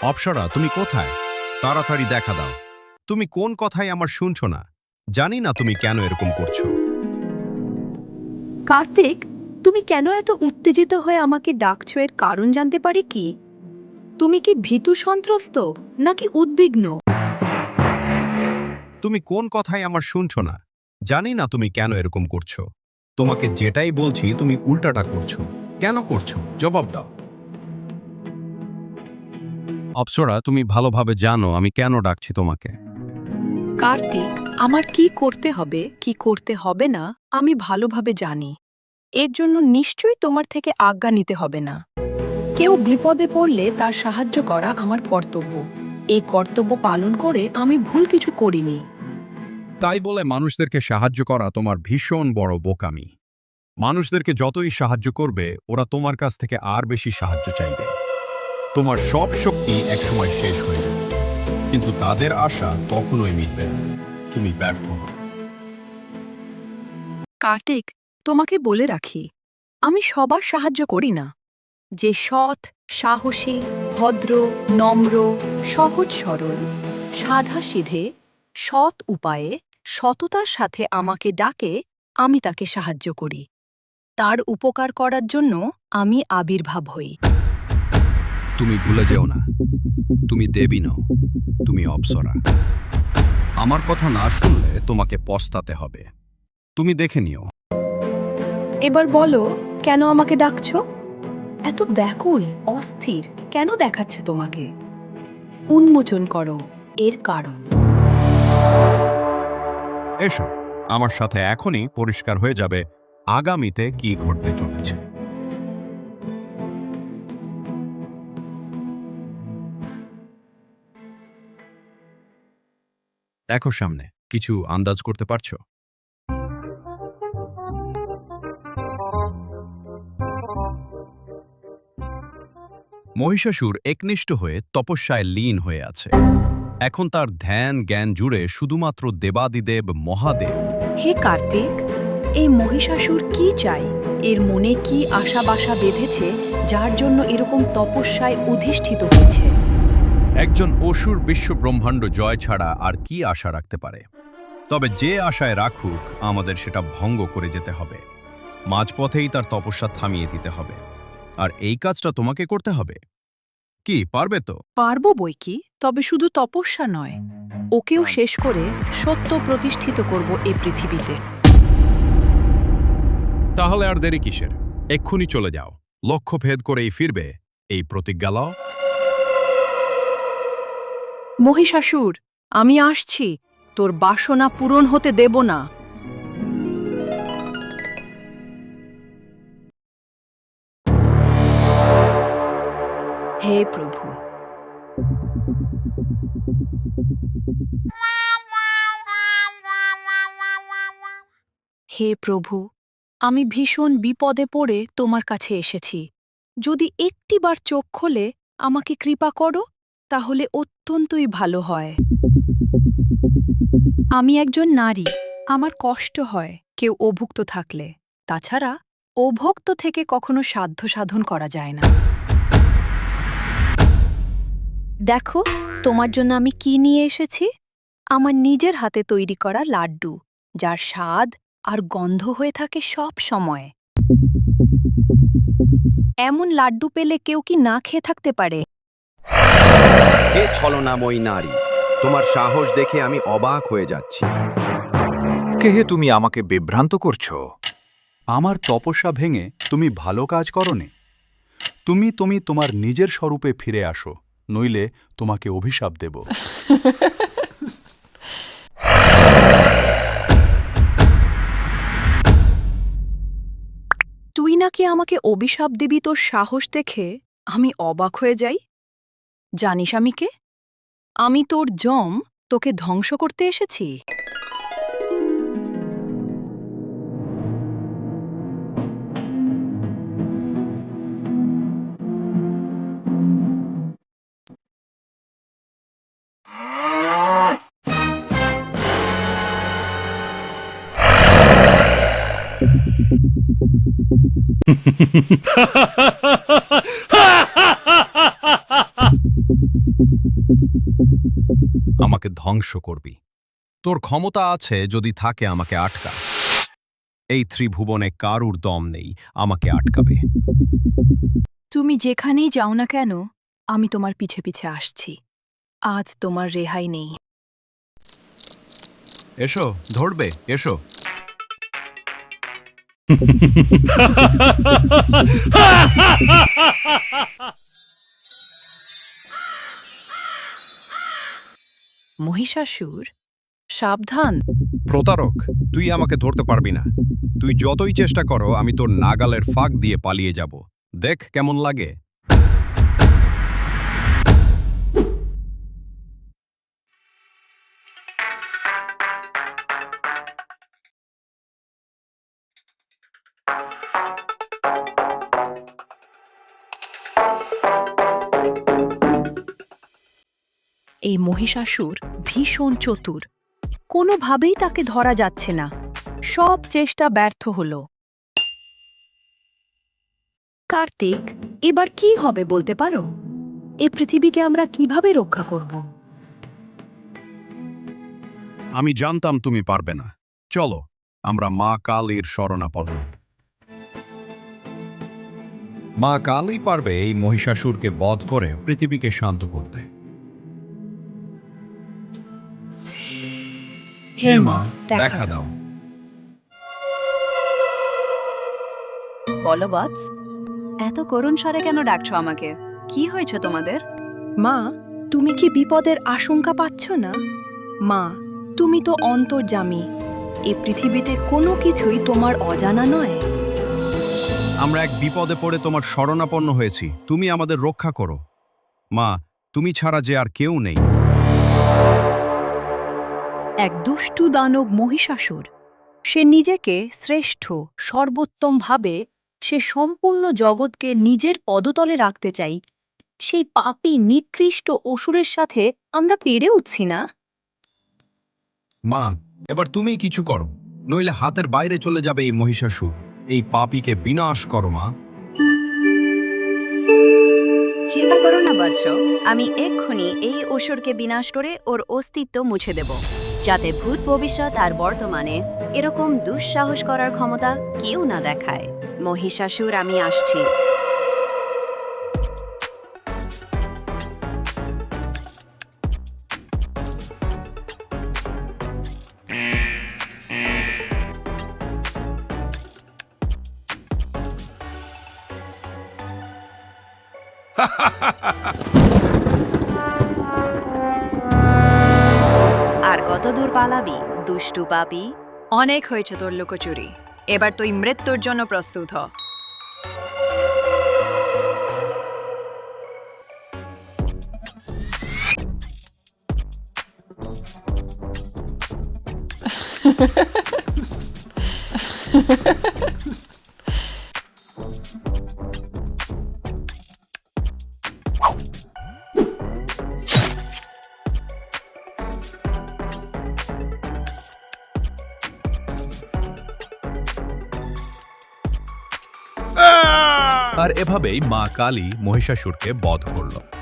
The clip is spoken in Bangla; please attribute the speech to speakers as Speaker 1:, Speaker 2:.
Speaker 1: অপসরা তুমি কোথায়? তাড়াতাড়ি দেখা দাও। তুমি কোন কথাই আমার শুনছো না? জানি না তুমি কেন এরকম করছ।
Speaker 2: কার্তিক তুমি কেন এত উত্তেজিত হয়ে আমাকে ডাকছো? এর কারণ জানতে পারি কি? তুমি কি ভীতু সন্ত্রস্ত নাকি উদ্বিগ্ন?
Speaker 1: তুমি কোন কথাই আমার শুনছো না? জানি না তুমি কেন এরকম করছ। তোমাকে যেটাই বলছি তুমি উল্টাটা করছ। কেন করছ? জবাব দাও। অপসরা তুমি ভালোভাবে জানো আমি কেন ডাকছি তোমাকে।
Speaker 2: কার্তিক আমার কি করতে হবে কি করতে হবে না আমি ভালোভাবে জানি। এর জন্য নিশ্চয়ই তোমার থেকে আজ্ঞা নিতে হবে না। কেউ বিপদে পড়লে তার সাহায্য করা আমার কর্তব্য। এই কর্তব্য পালন করে আমি ভুল কিছু করিনি।
Speaker 1: তাই বলে মানুষদেরকে সাহায্য করা তোমার ভীষণ বড় বোকামি। মানুষদেরকে যতই সাহায্য করবে ওরা তোমার কাছ থেকে আর বেশি সাহায্য চাইবে। তোমার সব শক্তি একসময় শেষ হয়ে যাবে। কিন্তু তাদের আশা কখনোই মিটবে না। তুমি ব্যর্থ হবে
Speaker 2: কার্তিক, তোমাকে বলে রাখি, আমি সবার সাহায্য করি না। যে সৎ, সাহসী, ভদ্র, নম্র, সহজ সরল, সাধা সিধে, সৎ উপায়ে, সততার সাথে আমাকে ডাকে, আমি তাকে সাহায্য করি। তার উপকার করার জন্য আমি আবির্ভাব হই।
Speaker 1: তুমি ভুলে যেও না। তুমি দেবী নও তুমি অপসরা। আমার কথা না শুনলে তোমাকে পস্তাতে হবে। তুমি দেখে নিও।
Speaker 2: এবার বলো কেন আমাকে ডাকছো? এত ব্যাকুল অস্থির কেন দেখাচ্ছে তোমাকে? উন্মোচন করো এর কারণ।
Speaker 1: এসো আমার সাথে এখনই পরিষ্কার হয়ে যাবে আগামীতে কি ঘটতে চলেছে। দেখো সামনে কিছু আন্দাজ করতে পারছ? মহিষাসুর একনিষ্ঠ হয়ে তপস্যায় লীন হয়ে আছে। এখন তার ধ্যান জ্ঞান জুড়ে শুধুমাত্র দেবাদিদেব মহাদেব।
Speaker 2: হে কার্তিক এই মহিষাসুর কি চাই এর মনে কি আশা বাসা বেঁধেছে যার জন্য এরকম তপস্যায় অধিষ্ঠিত হয়েছে?
Speaker 1: একজন অসুর বিশ্ব ব্রহ্মাণ্ড জয় ছাড়া আর কি আশা রাখতে পারে? তবে যে আশায় রাখুক আমাদের সেটা ভঙ্গ করে যেতে হবে। মাঝপথেই তার তপস্যা থামিয়ে দিতে হবে। আর এই কাজটা তোমাকে করতে হবে। কি পারবে তো?
Speaker 2: পারব বই কি? তবে শুধু তপস্যা নয়। ওকেও শেষ করে সত্য প্রতিষ্ঠিত করব এ পৃথিবীতে।
Speaker 1: তাহলে আর দেরি কিসের? এক্ষুনি চলে যাও। লক্ষ্য ভেদ করেই ফিরবে। এই প্রতিজ্ঞা
Speaker 2: মহিষাসুর, আমি আসছি। তোর বাসনা পূরণ হতে দেব না। হে প্রভু। হে প্রভু, আমি ভীষণ বিপদে পড়ে তোমার কাছে এসেছি। যদি একটিবার চোখ খোলে, আমাকে কৃপা করো। তাহলে অত্যন্তই ভালো হয়। আমি একজন নারী, আমার কষ্ট হয় কেউ অভুক্ত থাকলে। তাছাড়া অভক্ত থেকে কখনো সাধ্য সাধন করা যায় না। দেখো, তোমার জন্য আমি কি নিয়ে এসেছি? আমার নিজের হাতে তৈরি করা লাড্ডু, যার স্বাদ আর গন্ধ হয়ে থাকে সব সময়। এমন লাড্ডু পেলে কেউ কি না খেয়ে থাকতে পারে?
Speaker 3: হে ছলনাময়ী নারী তোমার সাহস দেখে আমি অবাক হয়ে যাচ্ছি।
Speaker 4: কেহে তুমি আমাকে বিভ্রান্ত করছ?
Speaker 5: আমার তপস্যা ভেঙে তুমি ভালো কাজ করনি। তুমি তুমি তোমার নিজের স্বরূপে ফিরে আসো নইলে তোমাকে অভিশাপ দেব।
Speaker 2: তুই নাকি আমাকে অভিশাপ দিবি তোর সাহস দেখে আমি অবাক হয়ে যাই? জানিস আমি কে আমি তোর জম তোকে ধ্বংস করতে এসেছি।
Speaker 1: ha ha ha ha ha আমাকে ধ্বংস করবি। তোর ক্ষমতা আছে যদি থাকে আমাকে আটকা। এই ত্রিভুবনে কারুর দম নেই আমাকে আটকাবে।
Speaker 2: তুমি যেখানেই যাও না কেন আমি তোমার পিছে পিছে আসছি। আজ তোমার রেহাই নেই।
Speaker 1: এসো ধরবে এসো।
Speaker 2: মহিষাসুর, সাবধান।
Speaker 1: প্রতারক, তুই আমাকে ধরতে পারবি না। তুই যতই চেষ্টা করো, আমি তোর নাগালের ফাঁক দিয়ে পালিয়ে যাব। দেখ কেমন লাগে।
Speaker 2: এই মহিষাসুর ভীষণ চতুর। কোনোভাবেই তাকে ধরা যাচ্ছে না। সব চেষ্টা ব্যর্থ হলো। কার্তিক এবার কি হবে বলতে পারো? এ পৃথিবীকে আমরা কীভাবে রক্ষা করব?
Speaker 1: আমি জানতাম তুমি পারবে না। চলো আমরা মা কালীর শরণাপন্ন।
Speaker 5: মা কালই পারবে এই মহিষাসুরকে বধ করে পৃথিবীকে শান্ত করতে। হে মা দেখা দাও।
Speaker 2: বলো বৎস
Speaker 6: এত করুণ স্বরে কেন ডাকছো আমাকে? কি হয়েছে তোমাদের?
Speaker 2: মা তুমি কি বিপদের আশঙ্কা পাচ্ছ না? মা তুমি তো অন্তর্জামী এ পৃথিবীতে কোনো কিছুই তোমার অজানা নয়।
Speaker 1: আমরা এক বিপদে পড়ে তোমার শরণাপন্ন হয়েছি। তুমি আমাদের রক্ষা করো। মা তুমি ছাড়া যে আর কেউ নেই।
Speaker 6: এক দুষ্টু দানব মহিষাসুর। সে নিজেকে শ্রেষ্ঠ
Speaker 2: সর্বোত্তম ভাবে সে সম্পূর্ণ জগৎকে নিজের পদতলে রাখতে চাই। সেই পাপি নিকৃষ্ট অসুরের সাথে আমরা পেরে উঠছি না।
Speaker 5: মা এবার তুমি কিছু করো নইলে হাতের বাইরে চলে যাবে এই মহিষাসুর। এই পাপীকে বিনাশ করো মা।
Speaker 6: চিন্তা করো না বাচ্চ। আমি এক্ষুনি এই অসুরকে বিনাশ করে ওর অস্তিত্ব মুছে দেব। যাতে ভূত ভবিষ্যৎ আর বর্তমানে এরকম দুঃসাহস করার ক্ষমতা কেউ না দেখায়। মহিষাসুর, আমি আসছি। আর কত দূর পালাবি দুষ্টু পাপি। অনেক হয়েছে তোর লুকোচুরি। এবার তুই মৃত্যুর জন্য প্রস্তুত হ।
Speaker 5: আর এভাবেই মা কালী মহিষাসুরকে বধ করল।